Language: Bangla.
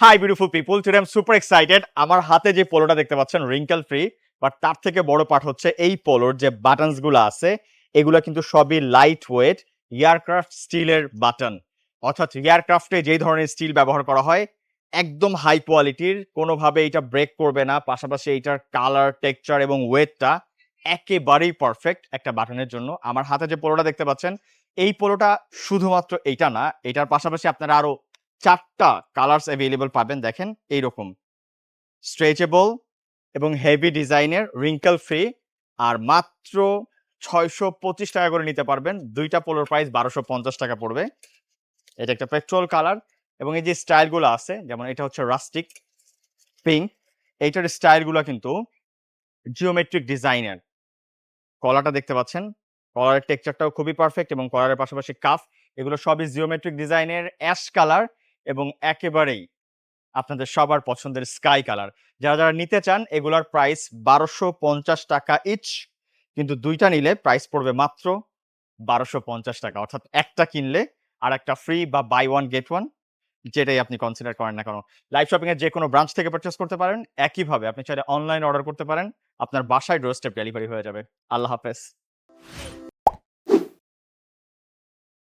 Hi beautiful people today am super excited আমার হাতে যে পোলোটা দেখতে পাচ্ছেন রিঙ্কেল ফ্রি বাট তার থেকে বড় পার্ট হচ্ছে এই পোলোর যে বাটনসগুলো আছে, এগুলো কিন্তু সবই লাইট ওয়েট এয়ারক্রাফট স্টিলের বাটন অর্থাৎ এয়ারক্রাফটে যেই ধরনের স্টিল ব্যবহার করা হয়, একদম হাই কোয়ালিটির কোনোভাবে এটা ব্রেক করবে না, পাশাপাশি এইটার কালার টেক্সচার এবং ওয়েটটা একেবারেই পারফেক্ট একটা বাটনের জন্য। আমার হাতে যে পোলোটা দেখতে পাচ্ছেন, এই পোলোটা শুধুমাত্র এইটা না, এটার পাশাপাশি আপনারা আরও চারটা কালার্স অ্যাভেলেবল পাবেন, দেখেন এইরকম। স্ট্রেচেবল এবং হেভি ডিজাইনের রিঙ্কেল ফ্রি আর মাত্র ছয়শো পঁচিশ টাকা করে নিতে পারবেন। দুইটা পোলোর প্রাইস বারোশো পঞ্চাশ টাকা পড়বে। এটা একটা পেট্রোল কালার এবং এই যে স্টাইলগুলো আছে, যেমন এটা হচ্ছে রাস্টিক পিঙ্ক এইটার স্টাইলগুলো কিন্তু জিওমেট্রিক ডিজাইনের কলাটা দেখতে পাচ্ছেন? কলারের টেক্সচারটাও খুবই পারফেক্ট এবং কলারের পাশাপাশি কাফ এগুলো সবই জিওমেট্রিক ডিজাইনের অ্যাশ কালার এবং একেবারেই আপনাদের সবার পছন্দের স্কাই কালার যারা যারা নিতে চান, এগুলার প্রাইস বারোশো পঞ্চাশ টাকা ইচ কিন্তু দুইটা নিলে প্রাইস পড়বে মাত্র বারোশো পঞ্চাশ টাকা। অর্থাৎ একটা কিনলে আর একটা ফ্রি বা বাই ওয়ান গেট ওয়ান যেটাই আপনি কনসিডার করেন না কেন। লাইভ শপিং এর যে কোনো ব্রাঞ্চ থেকে পারচেস করতে পারেন, একইভাবে আপনি চাইলে অনলাইন অর্ডার করতে পারেন। আপনার বাসায় ডোর স্টেপ ডেলিভারি হয়ে যাবে। আল্লাহ হাফেজ।